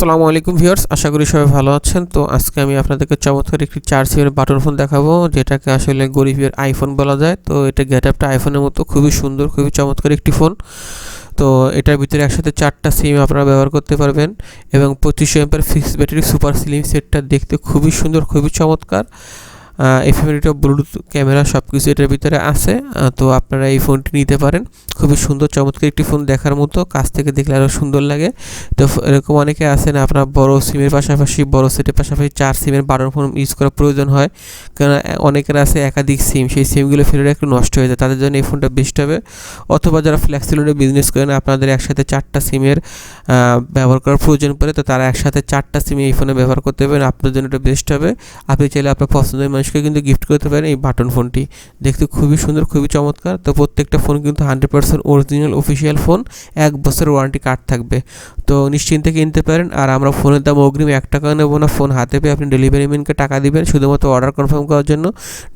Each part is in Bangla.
আসসালামু আলাইকুম ভিউয়ার্স, আশা করি সবাই ভালো আছেন। তো আজকে আমি আপনাদেরকে চমৎকার একটি চার সিমের বাটন ফোন দেখাবো, যেটাকে আসলে গরিবের আইফোন বলা যায়। তো এটা গেট আপটা আইফোনের মতো, খুবই সুন্দর, খুবই চমৎকার একটি ফোন। তো এটার ভিতরে একসাথে চারটা সিম আপনারা ব্যবহার করতে পারবেন এবং পঁচিশশো এমপের ফিক্সড ব্যাটারি সুপার স্লিম সেটটা দেখতে খুবই সুন্দর, খুবই চমৎকার। এফএমএরিটা ব্লুটুথ ক্যামেরা সব কিছু এটার ভিতরে আছে। তো আপনারা এই ফোনটি নিতে পারেন। খুবই সুন্দর, চমৎকার একটি ফোন দেখার মতো। কাছ থেকে দেখলে আরও সুন্দর লাগে। তো এরকম অনেকে আছেন, আপনার বড় সিমের পাশাপাশি, বড় সেটের পাশাপাশি চার সিমের বাটন ফোন ইউজ করার প্রয়োজন হয়। কারণ অনেকের আছে একাধিক সিম সেই সিমগুলো ফেলে একটু নষ্ট হয়ে যায়। তাদের জন্য এই ফোনটা বেস্ট হবে। অথবা যারা ফ্লেক্সিলোডে বিজনেস করেন, আপনাদের একসাথে চারটা সিমের ব্যবহার করার প্রয়োজন পড়ে, তো তারা একসাথে চারটা সিম এই ফোনে ব্যবহার করতে পারেন। আপনার জন্য এটা বেস্ট হবে। আপনি চাইলে আপনার পছন্দের মানুষকে কিন্তু গিফট করতে পারেন এই বাটন ফোনটি দেখতে খুবই সুন্দর, খুবই চমৎকার। তো প্রত্যেকটা ফোন কিন্তু hundred percent original official phone এক বছর ওয়ারেন্টি কার্ড থাকবে। তো নিশ্চিন্তে কিনতে পারেন। আর আমরা ফোনের দাম অগ্রিম এক টাকা নেব না। ফোন হাতে পেয়ে আপনি ডেলিভারি ম্যানকে টাকা দিবেন। শুধুমাত্র অর্ডার কনফার্ম করার জন্য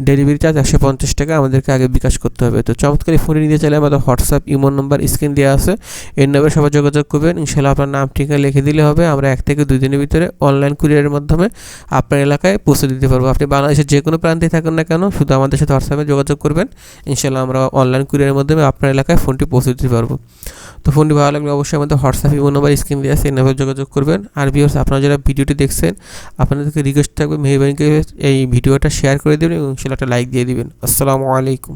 ডেলিভারি চার্জ একশো পঞ্চাশ টাকা আমাদেরকে আগে বিকাশ করতে হবে। তো চমৎকার এই ফোনটি নিতে চাইলে আমাদের হোয়াটসঅ্যাপ ইমোন নাম্বার, স্ক্রিন দেওয়া আছে। এর নাম্বারে সবাই যোগাযোগ করবেন। ইনশাল্লাহ আপনার নাম, ঠিকানা লিখে দিলে হবে। আমরা এক থেকে দুই দিনের ভিতরে অনলাইন কুরিয়ারের মাধ্যমে আপনার এলাকায় পৌঁছে দিতে পারব। আপনি বাংলাদেশের যে কোনো প্রান্তেই থাকেন না কেন, শুধু আমাদের সাথে হোয়াটসঅ্যাপে যোগাযোগ করবেন। ইনশাল্লাহ আমরা অনলাইন কুরিয়ারের মাধ্যমে আপনার এলাকায় ফোনটি পৌঁছে দিতে পারব। তো ফোনটি ভালো লাগলে অবশ্যই আমাদের হোয়াটসঅ্যাপ ইমো নাম্বার স্ক্রিন দেওয়া আছে এই যোগাযোগ করবেন। আর ভিউয়ার্স আপনারা যারা ভিডিওটি দেখছেন, আপনাদেরকে রিকোয়েস্ট থাকবে মেহরবানি করে এই ভিডিওটা শেয়ার করে দেবেন এবং সেটা একটা লাইক দিয়ে দিবেন। আসসালামু আলাইকুম।